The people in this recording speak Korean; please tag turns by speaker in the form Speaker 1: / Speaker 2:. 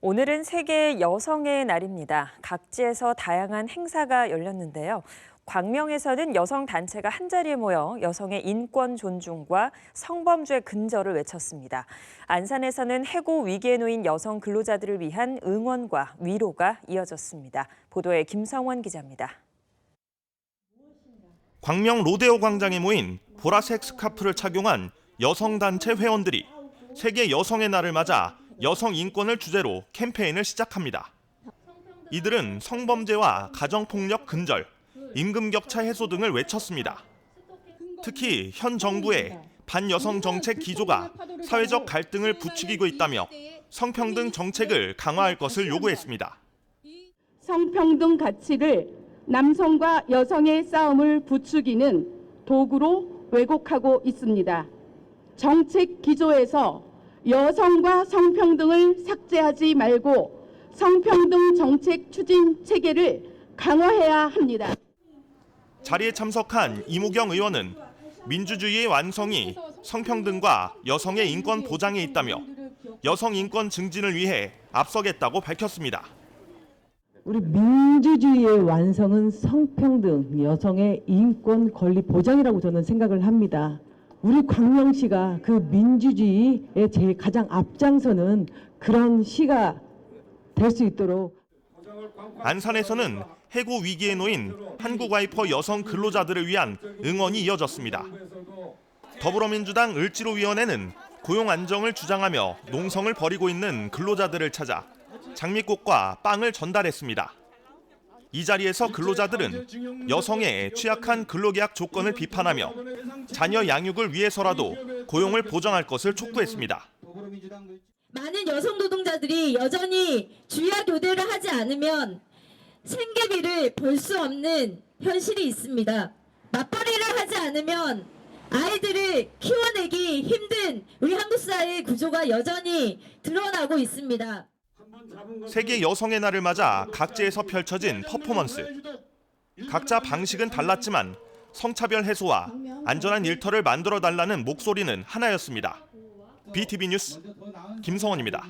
Speaker 1: 오늘은 세계 여성의 날입니다. 각지에서 다양한 행사가 열렸는데요. 광명에서는 여성 단체가 한자리에 모여 여성의 인권 존중과 성범죄 근절을 외쳤습니다. 안산에서는 해고 위기에 놓인 여성 근로자들을 위한 응원과 위로가 이어졌습니다. 보도에 김성원 기자입니다.
Speaker 2: 광명 로데오 광장에 모인 보라색 스카프를 착용한 여성 단체 회원들이 세계 여성의 날을 맞아 여성 인권을 주제로 캠페인을 시작합니다. 이들은 성범죄와 가정폭력 근절, 임금 격차 해소 등을 외쳤습니다. 특히 현 정부의 반여성 정책 기조가 사회적 갈등을 부추기고 있다며 성평등 정책을 강화할 것을 요구했습니다.
Speaker 3: 성평등 가치를 남성과 여성의 싸움을 부추기는 도구로 왜곡하고 있습니다. 정책 기조에서 여성과 성평등을 삭제하지 말고 성평등 정책 추진 체계를 강화해야 합니다.
Speaker 2: 자리에 참석한 이무경 의원은 민주주의의 완성이 성평등과 여성의 인권 보장에 있다며 여성 인권 증진을 위해 앞서겠다고 밝혔습니다.
Speaker 4: 우리 민주주의의 완성은 성평등, 여성의 인권 권리 보장이라고 저는 생각을 합니다. 우리 광명시가 그 민주주의의 제일 가장 앞장서는 그런 시가 될 수 있도록
Speaker 2: 안산에서는 해고 위기에 놓인 한국 와이퍼 여성 근로자들을 위한 응원이 이어졌습니다. 더불어민주당 을지로위원회는 고용 안정을 주장하며 농성을 벌이고 있는 근로자들을 찾아 장미꽃과 빵을 전달했습니다. 이 자리에서 근로자들은 여성의 취약한 근로계약 조건을 비판하며 자녀 양육을 위해서라도 고용을 보장할 것을 촉구했습니다.
Speaker 5: 많은 여성 노동자들이 여전히 주야 교대를 하지 않으면 생계비를 벌 수 없는 현실이 있습니다. 맞벌이를 하지 않으면 아이들을 키워내기 힘든 우리 한국 사회의 구조가 여전히 드러나고 있습니다.
Speaker 2: 세계 여성의 날을 맞아 각지에서 펼쳐진 퍼포먼스. 각자 방식은 달랐지만 성차별 해소와 안전한 일터를 만들어 달라는 목소리는 하나였습니다. BTV 뉴스 김성원입니다.